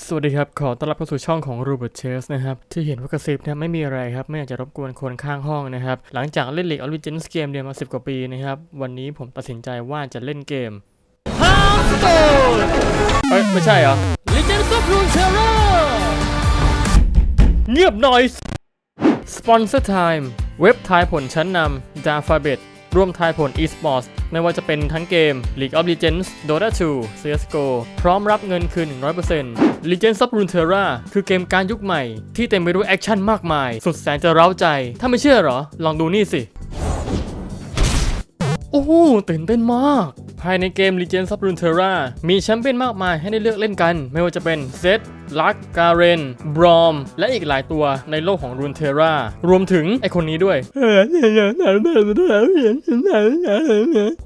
สวัสดีครับ ขอต้อนรับเข้าสู่ช่องของ Robert Chess นะครับ ที่เห็นว่ากระซิบเนี่ยไม่มีอะไรครับ ไม่อยากจะรบกวนคนข้างห้องนะครับ หลังจากเล่น League of Legends เกมเดียวมา 10 กว่าปีนะครับ วันนี้ผมตัดสินใจว่าจะเล่นเกม Hearthstone เอ้ย ไม่ใช่เหรอ Legends of Runeterra เงียบหน่อย Sponsor Time เว็บทายผลชั้นนำ Dafabet ร่วมทายผล eSports ไม่ว่าจะเป็นทั้งเกม League of Legends Dota 2 CSGO พร้อมรับเงินคืน 100% Legends of Runeterra คือเกมการยุคใหม่ ที่เต็มไปด้วยแอคชั่นมากมาย สุดแสนจะเร้าใจ ถ้าไม่เชื่อหรอ ลองดูนี่สิ โอ้โหตื่นเต้นมาก ภายในเกม Legends of Runeterra มีแชมเปี้ยนมากมายให้ได้เลือกเล่นกัน ไม่ว่าจะเป็นเซตลักการเรน บรอม และอีกหลายตัวในโลกของ Runeterra รวมถึงไอคนนี้ด้วย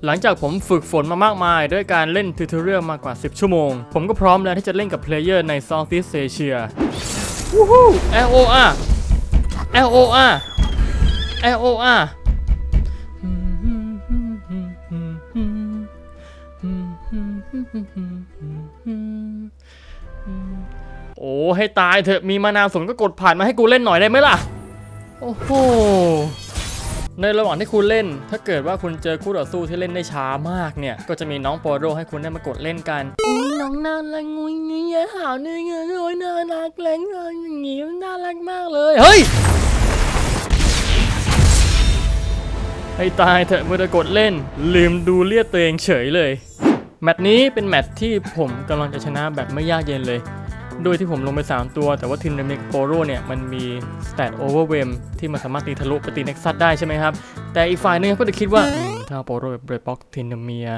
หลังจากผมฝึกฝนมามากมาย ด้วยการเล่นทิวทอเรียลมากกว่า 10 ชั่วโมง ผมก็พร้อมแล้วที่จะเล่นกับเพลเยอร์ใน Southeast Asia วู้ฮู้ LOR LOR LOR โอ้ให้ตายเถอะมีมานาวสนก็กดผ่านมาให้กูเล่นหน่อยได้ไหมล่ะ โอ้โหในระหว่างที่คุณเล่น ถ้าเกิดว่าคุณเจอคู่ต่อสู้ที่เล่นได้ช้ามากเนี่ย ก็จะมีน้องโปโรให้คุณได้มากดเล่นกันอุ้ยน้องน่ารักงุ้ยงี้ยหาวนี่เงี้ยโอ้ยน่ารักแรงอย่างงี้น่ารักมากเลย เฮ้ย ให้ตายเถอะเมื่อจะกดเล่น ลืมดูเลียดตัวเองเฉยเลย แมตช์นี้เป็นแมตช์ที่ผมกำลังจะชนะแบบไม่ยากเย็นเลย โดยที่ผมลงไป 3 ตัว แต่ว่าทินเดมิกโปโรเนี่ย มันมีสแตทโอเวอร์เวมที่มันสามารถตีทะลุไปตีเน็กซัสได้ใช่ไหมครับ แต่อีกฝ่ายหนึงก็จะคิดว่าถ้าโปโรแบบเบรดบ็อกทินเมีย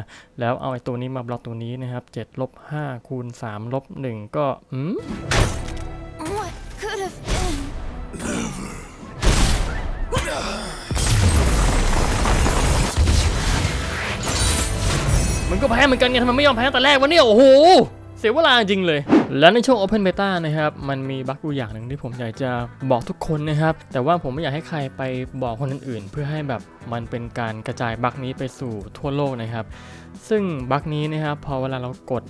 แล้วเอาไอ้ตัวนี้มาบล็อกตัวนี้นะครับ7ลบ5คูณ3ลบ1ก็อืม ก็แพ้เหมือนกันไงทำไมไม่ยอมแพ้แต่แรกวะเนี่ยโอ้โหเสียเวลาจริงเลย และในช่วง Open Beta นะครับ มันมีบั๊กอยู่อย่างหนึ่งที่ผมอยากจะบอกทุกคนนะครับ แต่ว่าผมไม่อยากให้ใครไปบอกคนอื่นๆ เพื่อให้แบบมันเป็นการกระจายบั๊กนี้ไปสู่ทั่วโลกนะครับ ซึ่งบั๊กนี้นะครับพอเวลาเรากด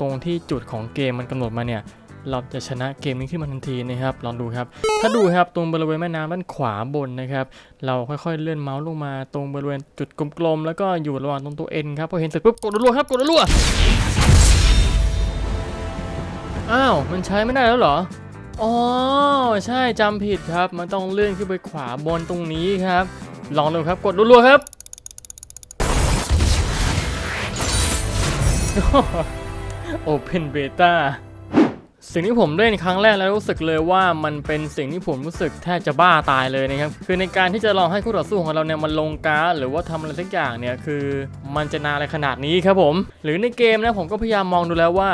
ตรงที่จุดของเกมมันกำหนดมาเนี่ย เราจะชนะเกมนี้ขึ้นมาทันทีนะครับ ลองดูครับ ถ้าดูครับตรงบริเวณแม่น้ำด้านขวาบนนะครับ เราค่อยๆเลื่อนเมาส์ลงมาตรงบริเวณจุดกลมๆแล้วก็อยู่ระหว่างตรงตัวเอ็นครับพอเห็นเสร็จปุ๊บกดรัวครับกดรัวอ้าวมันใช้ไม่ได้แล้วเหรออ๋อใช่จำผิดครับ มันต้องเลื่อนขึ้นไปขวาบนตรงนี้ครับ ลองดูครับกดรัวๆครับ Open Beta สิ่งที่ผมเล่นครั้งแรกแล้วรู้สึกเลยว่ามันเป็นสิ่งที่ผมรู้สึกแทบจะบ้าตายเลยนะครับคือในการที่จะลองให้คู่ต่อสู้ของเราเนี่ยมันลงการ์ดหรือว่าทำอะไรสักอย่างเนี่ยคือ มันจะนานอะไรขนาดนี้ครับผม หรือในเกมนะผมก็พยายามมองดูแล้วว่า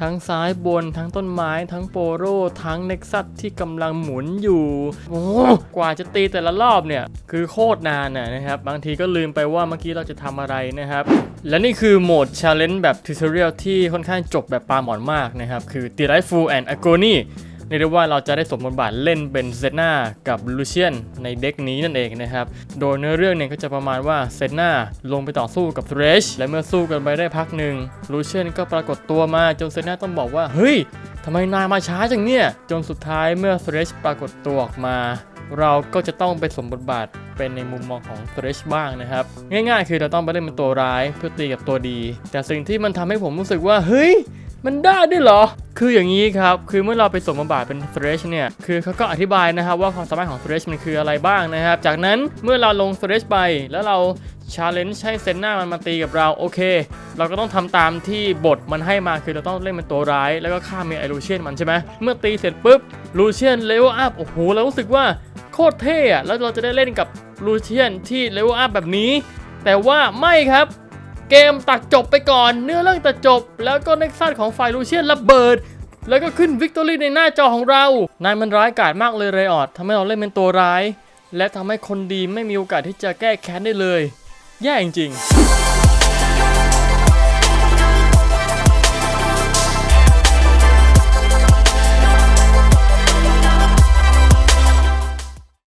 ทั้งซ้ายบนทั้งต้นไม้ทั้งโปโรทั้งเน็กซัสที่กำลังหมุนอยู่โอ้กว่าจะตีแต่ละรอบเนี่ย คือโคตรนานนะนะครับ บางทีก็ลืมไปว่าเมื่อกี้เราจะทำอะไรนะครับ และนี่คือโหมดชาเลนจ์แบบทิวทอเรียลที่ค่อนข้างจบแบบปลาหมอนมากนะครับ คือ Delightful and Agony เรียกได้ว่าเราจะได้สมบทบาทเล่นเป็นเซนากับลูเชียนในเด็กนี้นั่นเองนะครับโดยเนื้อเรื่องเนี่ยก็จะประมาณว่าเซนาลงไปต่อสู้กับเทรชและเมื่อสู้กันไปได้พักหนึ่งลูเชียนก็ปรากฏตัวมาจนเซนาต้องบอกว่าเฮ้ยทำไมนายมาช้าจังเนี่ย จนสุดท้ายเมื่อเทรชปรากฏตัวออกมา เราก็จะต้องไปสมบทบาทเป็นในมุมมองของเทรชบ้างนะครับ ง่ายๆ คือเราต้องไปเล่นเป็นตัวร้ายเพื่อตีกับตัวดี แต่สิ่งที่มันทำให้ผมรู้สึกว่า เฮ้ย มันได้ด้วยเหรอ คืออย่างนี้ครับ คือเมื่อเราไปสวมบทบาทเป็น Thresh เนี่ย คือเขาก็อธิบายนะครับว่าความสามารถของ Thresh มันคืออะไรบ้างนะครับ จากนั้นเมื่อเราลง Thresh ไปแล้วเรา Challenge ให้เซนหน้ามันมาตีกับเราโอเค เราก็ต้องทำตามที่บทมันให้มาคือเราต้องเล่นเป็นตัวร้าย แล้วก็ฆ่าเมไอลูเชียนมันใช่ไหมเมื่อตีเสร็จปุ๊บลูเชียนเลเวลอัพโอ้โหเรารู้สึกว่าโคตรเท่อะแล้วเราจะได้เล่นกับลูเชียนที่เลเวลอัพแบบนี้ แต่ว่าไม่ครับ เกมตัดจบไปก่อน เนื้อเรื่องตัดจบ แล้วก็เน็กซัสของฝ่ายลูเชียนระเบิด แล้วก็ขึ้นวิกตอรี่ในหน้าจอของเรา นายมันร้ายกาจมากเลยเรออดทำให้เราเล่นเป็นตัวร้าย และทำให้คนดีไม่มีโอกาสที่จะแก้แค้นได้เลย แย่จริงๆ